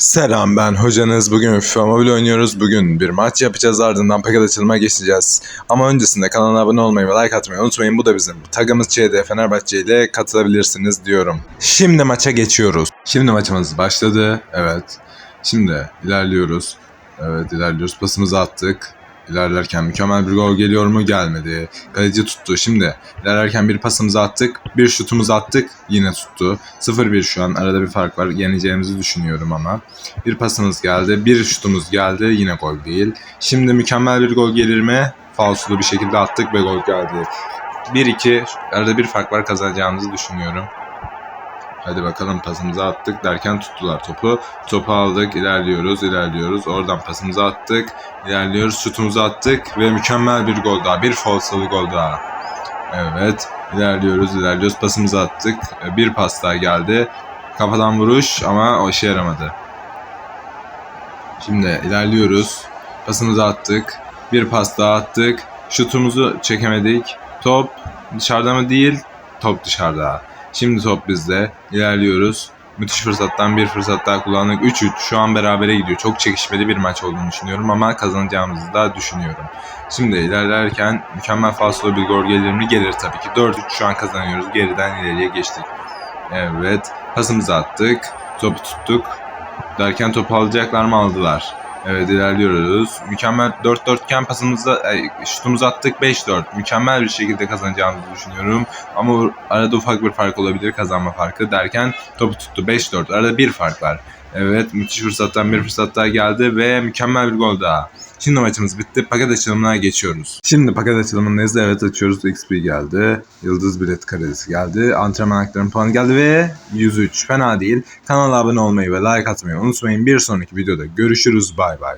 Selam ben hocanız. Bugün FIFA Mobile oynuyoruz. Bugün bir maç yapacağız ardından paket açılıma geçeceğiz. Ama öncesinde kanala abone olmayı ve like atmayı unutmayın. Bu da bizim tagımız CD Fenerbahçe ile katılabilirsiniz diyorum. Şimdi maça geçiyoruz. Şimdi maçımız başladı. Evet. Şimdi ilerliyoruz. Evet ilerliyoruz. Pasımızı attık. İlerlerken mükemmel bir gol geliyor mu? Gelmedi. Kaleci tuttu. Şimdi ilerlerken bir pasımızı attık. Bir şutumuzu attık. Yine tuttu. 0-1 şu an. Arada bir fark var. Yeneceğimizi düşünüyorum ama. Bir pasımız geldi. Bir şutumuz geldi. Yine gol değil. Şimdi mükemmel bir gol gelir mi? Falsolu bir şekilde attık ve gol geldi. 1-2. Arada bir fark var. Kazanacağımızı düşünüyorum. Hadi bakalım pasımızı attık derken tuttular topu. Topu aldık, ilerliyoruz, ilerliyoruz. Oradan pasımızı attık, ilerliyoruz, şutumuzu attık ve mükemmel bir gol daha. Bir falsolu gol daha. Evet, ilerliyoruz, ilerliyoruz. Pasımızı attık. Bir pas daha geldi. Kafadan vuruş ama o işe yaramadı. Şimdi ilerliyoruz. Pasımızı attık. Bir pas daha attık. Şutumuzu çekemedik. Top dışarıda mı değil? Top dışarıda. Şimdi top bizde. İlerliyoruz. Müthiş fırsattan bir fırsat daha kullandık. 3-3 şu an berabere gidiyor. Çok çekişmeli bir maç olduğunu düşünüyorum ama kazanacağımızı da düşünüyorum. Şimdi ilerlerken mükemmel falsolu bir gol gelir mi? Gelir tabii ki. 4-3 şu an kazanıyoruz. Geriden ileriye geçtik. Evet. Pasımızı attık. Topu tuttuk. Derken topu alacaklar mı aldılar. Evet ilerliyoruz. Mükemmel 4-4 iken pasımızda şutumuzu attık 5-4. Mükemmel bir şekilde kazanacağımızı düşünüyorum. Ama arada ufak bir fark olabilir kazanma farkı derken topu tuttu 5-4. Arada bir fark var. Evet müthiş fırsattan bir fırsat daha geldi ve mükemmel bir gol daha. Şimdi maçımız bitti. Paket açılımına geçiyoruz. Şimdi paket açılımındayız. Evet açıyoruz. XP geldi. Yıldız bilet karesi geldi. Antrenman haklarının puanı geldi ve 103. Fena değil. Kanala abone olmayı ve like atmayı unutmayın. Bir sonraki videoda görüşürüz. Bay bay.